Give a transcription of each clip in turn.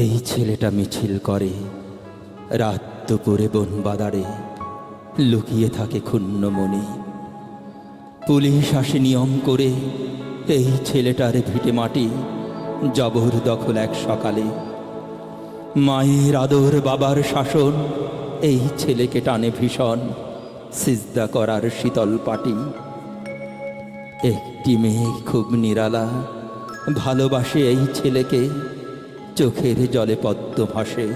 এই ছেলেটা মিছিল করে। রাত দুপুরে বন বাদারে লুকিয়ে থাকে ক্ষুণ্ণ মনে পুলিশ আসে নিয়ম করে, এই ছেলেটার ভিটে মাটি জবর দখল এক সকালে। মায়ের আদর বাবার শাসন, এই ছেলেকে টানে ভীষণ, সিজদা করার শীতল পাটি। একটি মেয়ে খুব নিরালা, ভালোবাসে এই ছেলেকে। চোখের জলে পদ্ম ভাসে।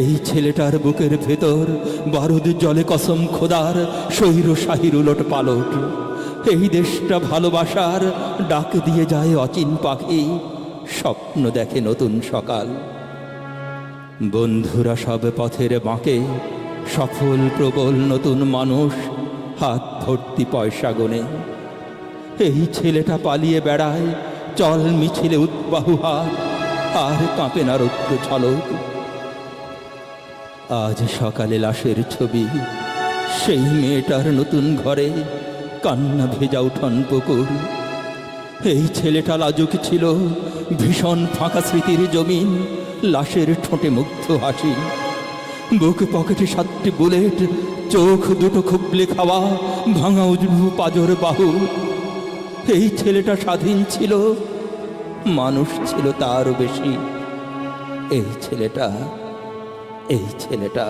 এই ছেলেটার বুকের ভেতর বারুদ জলে কসম খোদার শৈর শাহির উলট পালট। এই দেশটা ভালোবাসার ডাক দিয়ে যায় অচিন পাখি, স্বপ্ন দেখে নতুন সকাল। বন্ধুরা সব পথের বাঁকে, সফল প্রবল নতুন মানুষ, হাত ভর্তি পয়সা গোনে। এই ছেলেটা পালিয়ে বেড়ায়, চল মিছিলে উৎবাহু হাত আর কাঁপে না রক্ত ঝলক। আজ সকালে লাশের ছবি, সেই মেয়েটার নতুন ঘরে কান্না ভেজা উঠন পুকুর। এই ছেলেটা লাজুক ছিল, ভীষণ ফাঁকা স্মৃতির জমিন, লাশের ঠোঁটে মুগ্ধ হাসি। বুক পকেটে সাতটি বুলেট, চোখ দুটো খুবলে খাওয়া, ভাঙা উজবু পাজর বাহু। এই ছেলেটা স্বাধীন ছিল মানুষ ছিল তারও বেশি। এই ছেলেটা এই ছেলেটা